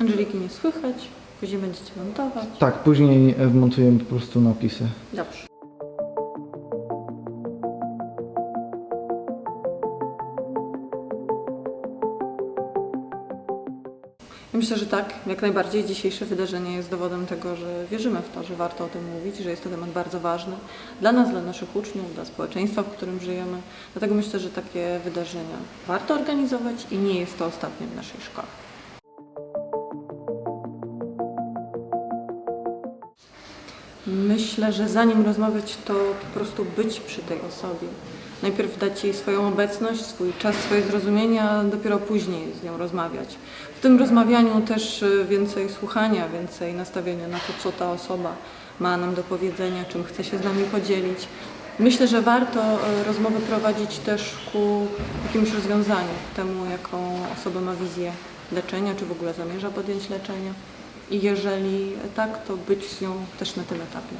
Angeliki nie słychać, później będziecie montować. Tak, później e, wmontujemy po prostu napisy. Dobrze. Ja Myślę, że tak, jak najbardziej. Dzisiejsze wydarzenie jest dowodem tego, że wierzymy w to, że warto o tym mówić, że jest to temat bardzo ważny dla nas, dla naszych uczniów, dla społeczeństwa, w którym żyjemy. Dlatego myślę, że takie wydarzenia warto organizować i nie jest to ostatnie w naszej szkole. Myślę, że zanim rozmawiać, to po prostu być przy tej osobie. Najpierw dać jej swoją obecność, swój czas, swoje zrozumienie, a dopiero później z nią rozmawiać. W tym rozmawianiu też y, więcej słuchania, więcej nastawienia na to, co ta osoba ma nam do powiedzenia, czym chce się z nami podzielić. Myślę, że warto y, rozmowy prowadzić też ku jakimś rozwiązaniu, temu, jaką osoba ma wizję leczenia, czy w ogóle zamierza podjąć leczenie. I jeżeli tak, to być z nią też na tym etapie.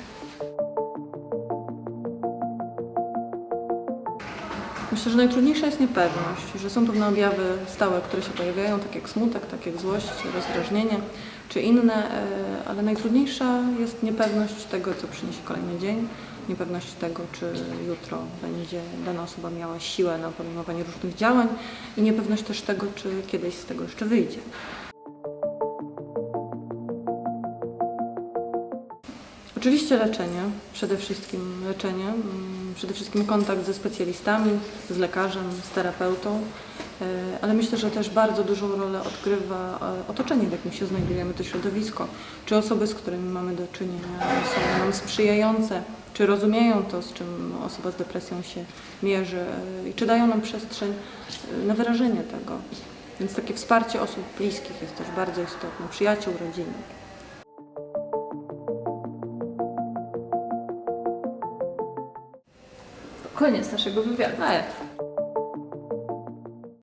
Myślę, że najtrudniejsza jest niepewność, że są pewne objawy stałe, które się pojawiają, tak jak smutek, tak jak złość, rozdrażnienie czy inne, e, ale najtrudniejsza jest niepewność tego, co przyniesie kolejny dzień, niepewność tego, czy jutro będzie dana osoba miała siłę na podejmowanie różnych działań i niepewność też tego, czy kiedyś z tego jeszcze wyjdzie. Oczywiście leczenie, przede wszystkim leczenie, mm, przede wszystkim kontakt ze specjalistami, z lekarzem, z terapeutą, e, ale myślę, że też bardzo dużą rolę odgrywa e, otoczenie, w jakim się znajdujemy, to środowisko. Czy osoby, z którymi mamy do czynienia, są nam sprzyjające, czy rozumieją to, z czym osoba z depresją się mierzy e, i czy dają nam przestrzeń na wyrażenie tego. Więc takie wsparcie osób bliskich jest też bardzo istotne, przyjaciół, rodziny. Koniec naszego wywiadu. A jak?